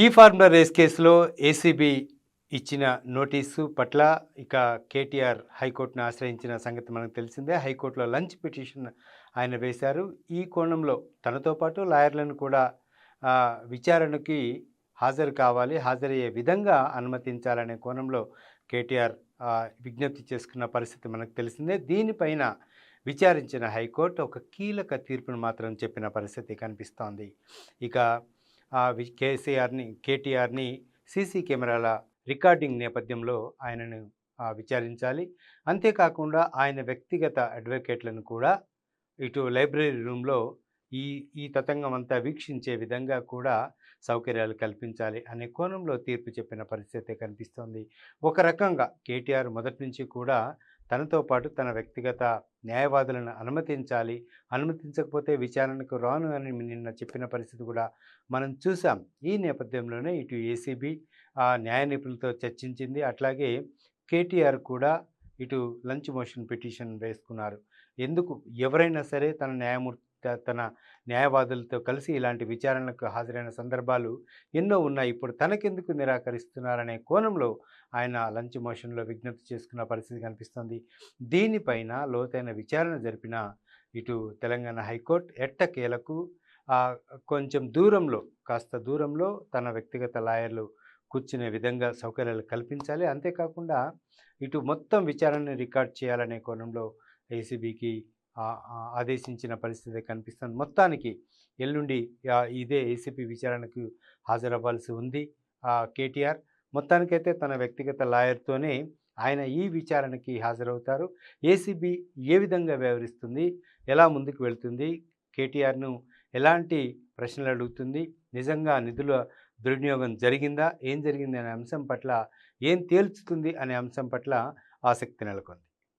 ఈ formula race కేసులో ACB ఇచ్చిన నోటీసు పట్ల ఇక కేటీఆర్ హైకోర్టును ఆశ్రయించిన సంగతి మనకు తెలిసిందే. హైకోర్టులో లంచ్ పిటిషన్ ఆయన వేశారు. ఈ కోణంలో తనతో పాటు లాయర్లను కూడా విచారణకి హాజరు కావాలి హాజరయ్యే విధంగా అనుమతించాలనే కోణంలో కేటీఆర్ విజ్ఞప్తి చేసుకున్న పరిస్థితి మనకు తెలిసిందే. దీనిపైన విచారించిన హైకోర్టు ఒక కీలక తీర్పును మాత్రం చెప్పిన పరిస్థితి కనిపిస్తోంది. ఇక కేసీఆర్ని కేటీఆర్ని సీసీ కెమెరాల రికార్డింగ్ నేపథ్యంలో ఆయనను విచారించాలి. అంతేకాకుండా ఆయన వ్యక్తిగత అడ్వకేట్లను కూడా ఇటు లైబ్రరీ రూమ్లో ఈ ఈ తతంగం అంతా వీక్షించే విధంగా కూడా సౌకర్యాలు కల్పించాలి అనే కోణంలో తీర్పు చెప్పిన పరిస్థితి కనిపిస్తోంది. ఒక రకంగా కేటీఆర్ మొదటి నుంచి కూడా తనతో పాటు తన వ్యక్తిగత న్యాయవాదులను అనుమతించాలి. అనుమతించకపోతే విచారణకు రాను అని నిన్న చెప్పిన పరిస్థితి కూడా మనం చూసాం. ఈ నేపథ్యంలోనే ఇటు ఏసీబీ న్యాయ నిపుణులతో చర్చించింది. అట్లాగే కేటీఆర్ కూడా ఇటు లంచ్ మోషన్ పిటిషన్ వేసుకున్నారు. ఎందుకు? ఎవరైనా సరే తన న్యాయమూర్తి తన న్యాయవాదులతో కలిసి ఇలాంటి విచారణకు హాజరైన సందర్భాలు ఎన్నో ఉన్నాయి. ఇప్పుడు తనకెందుకు నిరాకరిస్తున్నారనే కోణంలో ఆయన లంచ్ మోషన్లో విజ్ఞప్తి చేసుకున్న పరిస్థితి కనిపిస్తుంది. దీనిపైన లోతైన విచారణ జరిపిన ఇటు తెలంగాణ హైకోర్టు ఎట్టకేలకు కొంచెం దూరంలో కాస్త దూరంలో తన వ్యక్తిగత లాయర్లు కూర్చునే విధంగా సౌకర్యాలు కల్పించాలి. అంతేకాకుండా ఇటు మొత్తం విచారణని రికార్డ్ చేయాలనే కోణంలో ఏసీబీకి ఆదేశించిన పరిస్థితి కనిపిస్తుంది. మొత్తానికి ఎల్లుండి ఇదే ఏసీపీ విచారణకు హాజరవ్వాల్సి ఉంది కేటీఆర్. మొత్తానికైతే తన వ్యక్తిగత లాయర్తోనే ఆయన ఈ విచారణకి హాజరవుతారు. ఏసీబీ ఏ విధంగా వ్యవహరిస్తుంది ఎలా ముందుకు వెళ్తుంది కేటీఆర్ను ఎలాంటి ప్రశ్నలు అడుగుతుంది నిజంగా నిధుల దుర్వినియోగం జరిగిందా ఏం జరిగింది అనే అంశం పట్ల ఏం తేల్చుతుంది అనే అంశం పట్ల ఆసక్తి నెలకొంది.